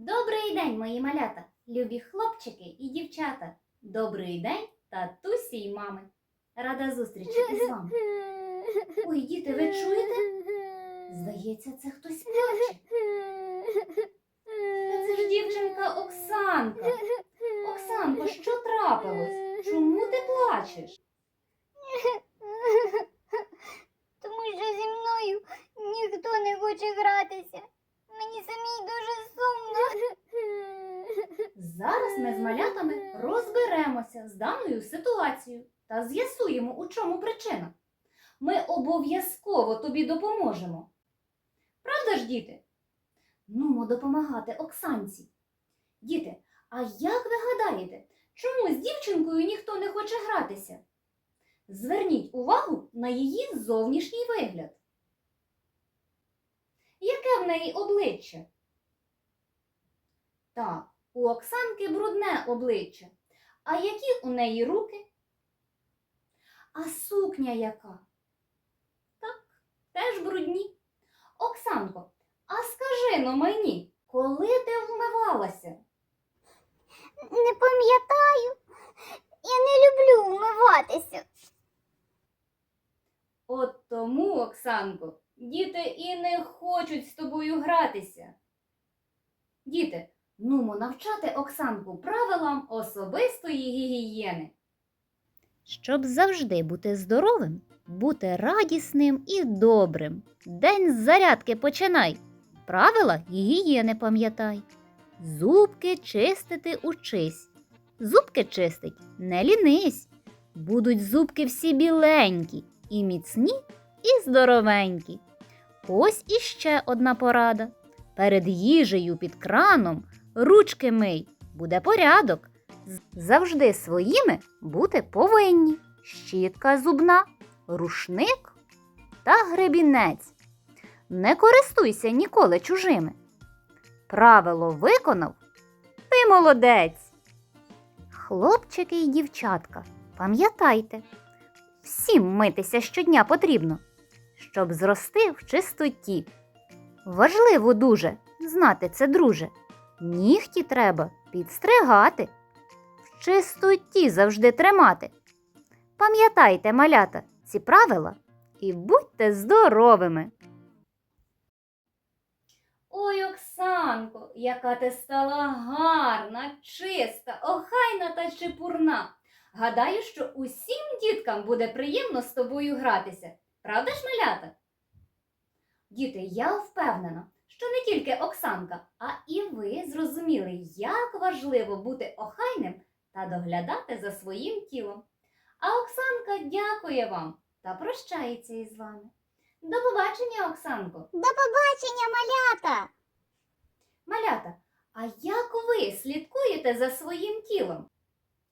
Добрий день, мої малята, любі хлопчики і дівчата. Добрий день, татусі й мами. Рада зустрічі із вами. Ой, діти, ви чуєте? Здається, це хтось плаче. Це ж дівчинка Оксанка. Оксанко, що трапилось? Чому ти плачеш? Тому що зі мною ніхто не хоче гратися. Мені самій дуже сумно. Ми з малятами розберемося з даною ситуацією та з'ясуємо, у чому причина. Ми обов'язково тобі допоможемо. Правда ж, діти? Нумо допомагати Оксанці. Діти, а як ви гадаєте, чому з дівчинкою ніхто не хоче гратися? Зверніть увагу на її зовнішній вигляд. Яке в неї обличчя? Так, у Оксанки брудне обличчя. А які у неї руки? А сукня яка? Так, теж брудні. Оксанко, а скажи но мені, коли ти вмивалася? Не пам'ятаю. Я не люблю вмиватися. От тому, Оксанко, діти і не хочуть з тобою гратися. Діти, нумо навчати Оксанку правилам особистої гігієни. Щоб завжди бути здоровим, бути радісним і добрим. День зарядки починай. Правила гігієни пам'ятай. Зубки чистити учись. Зубки чистить не лінись. Будуть зубки всі біленькі, і міцні, і здоровенькі. Ось іще одна порада. Перед їжею під краном ручки мий, буде порядок. Завжди своїми бути повинні. Щітка зубна, рушник та гребінець. Не користуйся ніколи чужими. Правило виконав, ти молодець. Хлопчики і дівчатка, пам'ятайте, всім митися щодня потрібно, щоб зрости в чистоті. Важливо дуже знати це, друже. Нігті треба підстригати, в чистоті завжди тримати. Пам'ятайте, малята, ці правила і будьте здоровими. Ой, Оксанко, яка ти стала гарна, чиста, охайна та чепурна. Гадаю, що усім діткам буде приємно з тобою гратися. Правда ж, малята? Діти, я впевнена, що не тільки Оксанка, а і ви зрозуміли, як важливо бути охайним та доглядати за своїм тілом. А Оксанка дякує вам та прощається із вами. До побачення, Оксанко! До побачення, малята! Малята, а як ви слідкуєте за своїм тілом?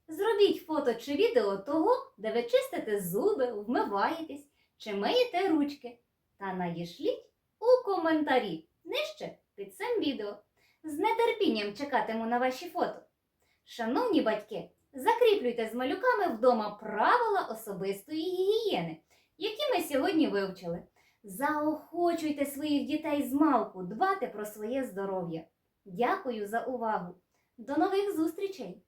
Зробіть фото чи відео того, де ви чистите зуби, вмиваєтесь чи миєте ручки. Та надішліть у коментарі нижче під цим відео. З нетерпінням чекатиму на ваші фото. Шановні батьки, закріплюйте з малюками вдома правила особистої гігієни, які ми сьогодні вивчили. Заохочуйте своїх дітей з малку дбати про своє здоров'я. Дякую за увагу. До нових зустрічей!